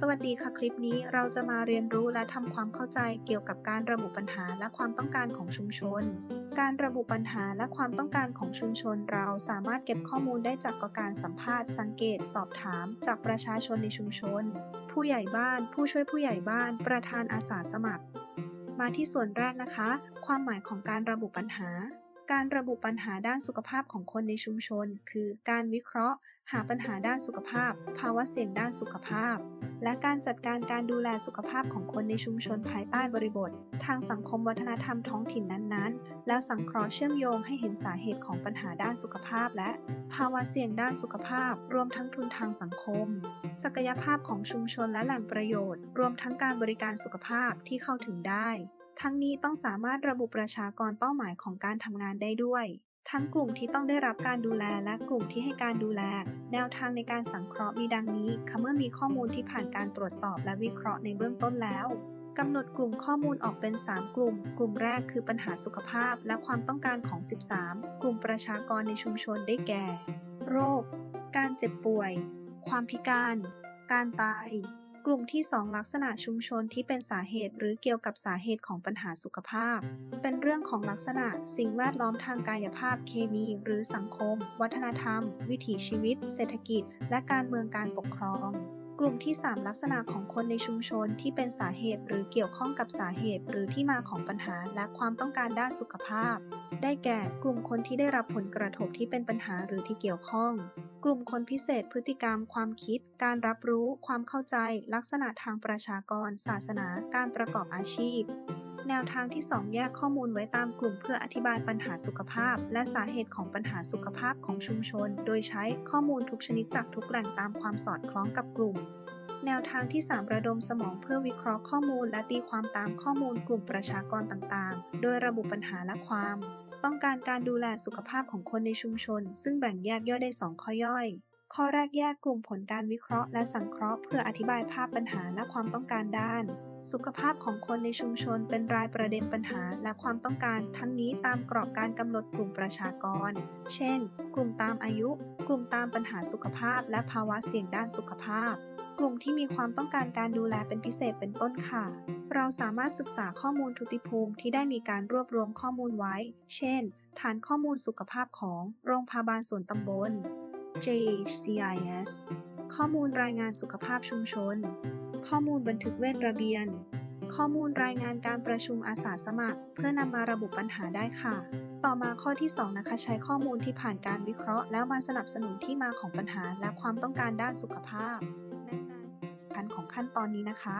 สวัสดีค่ะคลิปนี้เราจะมาเรียนรู้และทำความเข้าใจเกี่ยวกับการระบุปัญหาและความต้องการของชุมชน การระบุปัญหาและความต้องการของชุมชน เราสามารถเก็บข้อมูลได้จากการสัมภาษณ์ สังเกต สอบถาม จากประชาชนในชุมชน ผู้ใหญ่บ้าน ผู้ช่วยผู้ใหญ่บ้าน ประธานอาสาสมัคร มาที่ส่วนแรกนะคะ ความหมายของการระบุปัญหา การระบุปัญหาด้านสุขภาพของคนในชุมชน คือการวิเคราะห์ หาปัญหาด้านสุขภาพ ภาวะเสี่ยงด้านสุขภาพ และการจัดการการดูแลสุขภาพของคนในชุมชนภายใต้บริบท ทางสังคมวัฒนธรรมท้องถิ่นนั้นๆ แล้วสังเคราะห์เชื่อมโยงให้เห็นสาเหตุของปัญหาด้านสุขภาพ และภาวะเสี่ยงด้านสุขภาพ รวมทั้งทุนทางสังคม ศักยภาพของชุมชนและแหล่งประโยชน์ รวมทั้งการบริการสุขภาพที่เข้าถึงได้ ทั้งนี้ต้องสามารถระบุประชากรเป้าหมายของการทำงานได้ด้วย ทั้งกลุ่มที่ต้องได้รับการดูแลและกลุ่มที่ให้การดูแล แนวทางในการสังเคราะห์มีดังนี้ค่ะเมื่อมีข้อมูลที่ผ่านการตรวจสอบและวิเคราะห์ในเบื้องต้นแล้วกำหนดกลุ่มข้อมูลออกเป็น 3 กลุ่ม กลุ่มแรกคือปัญหาสุขภาพและความต้องการของ 13 กลุ่มประชากรในชุมชนได้แก่ โรค การเจ็บป่วย ความพิการ การตาย กลุ่มที่ 2 ลักษณะชุมชนที่เป็นสาเหตุหรือเกี่ยวกับสาเหตุของปัญหาสุขภาพ เป็นเรื่องของลักษณะสิ่งแวดล้อมทางกายภาพเคมี หรือสังคม วัฒนธรรม วิถีชีวิต เศรษฐกิจ และการเมืองการปกครอง กลุ่มที่ 3 ลักษณะของคนในชุมชนที่เป็นสาเหตุหรือเกี่ยวข้องกับสาเหตุ หรือที่มาของปัญหาและความต้องการด้านสุขภาพ ได้แก่กลุ่มคนที่ได้รับผลกระทบที่เป็นปัญหาหรือที่เกี่ยวข้อง กลุ่มคนพิเศษพฤติกรรม ความคิด การรับรู้ ความเข้าใจ ลักษณะทางประชากร ศาสนา การประกอบอาชีพ แนวทางที่ 2 แยกข้อมูลไว้ตามกลุ่มเพื่ออธิบายปัญหาสุขภาพ และสาเหตุของปัญหาสุขภาพของชุมชน โดยใช้ข้อมูลทุกชนิดจากทุกแหล่งตามความสอดคล้องกับกลุ่มแนวทางที่ 3 ระดมสมองเพื่อวิเคราะห์ข้อมูลและตีความตามข้อมูลกลุ่มประชากรต่างๆ โดยระบุปัญหาและความ ต้องการการดูแลสุขภาพของคนในชุมชน ซึ่งแบ่งแยกย่อยได้ 2 ข้อย่อย ข้อแรกแยกกลุ่มผลการวิเคราะห์และสังเคราะห์เพื่ออธิบายภาพปัญหาและความต้องการด้าน สุขภาพของคนในชุมชนเป็นรายประเด็นปัญหาและความต้องการ ทั้งนี้ตามกรอบการกำหนดกลุ่มประชากร เช่น กลุ่มตามอายุ กลุ่มตามปัญหาสุขภาพ และภาวะเสี่ยงด้านสุขภาพ กลุ่มที่มีความต้องการการดูแลเป็นพิเศษเป็นต้นค่ะ เราสามารถศึกษาข้อมูลทุติภูมิที่ได้มีการรวบรวมข้อมูลไว้ เช่น ฐานข้อมูลสุขภาพของโรงพยาบาลส่วนตำบล JHCIS ข้อมูลรายงานสุขภาพชุมชน ข้อมูลบันทึกเวทระเบียน ข้อมูลรายงานการประชุมอาสาสมัคร เพื่อนำมาระบุปัญหาได้ค่ะ ต่อมาข้อที่ 2 นะคะ ใช้ข้อมูลที่ผ่านการวิเคราะห์ แล้วมาสนับสนุนที่มาของปัญหาและความต้องการด้านสุขภาพ แนะนำพันของขั้นตอนนี้นะคะ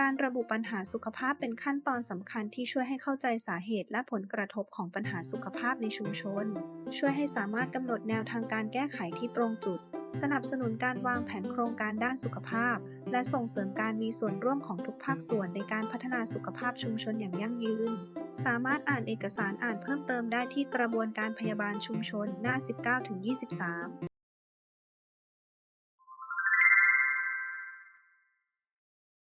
การระบุปัญหาสุขภาพเป็นขั้นตอนสำคัญที่ช่วยให้เข้าใจสาเหตุและผลกระทบของปัญหาสุขภาพในชุมชน ช่วยให้สามารถกำหนดแนวทางการแก้ไขที่ตรงจุด สนับสนุนการวางแผนโครงการด้านสุขภาพ และส่งเสริมการมีส่วนร่วมของทุกภาคส่วนในการพัฒนาสุขภาพชุมชนอย่างยั่งยืน สามารถอ่านเอกสารอ่านเพิ่มเติมได้ที่กระบวนการพยาบาลชุมชนหน้า 19-23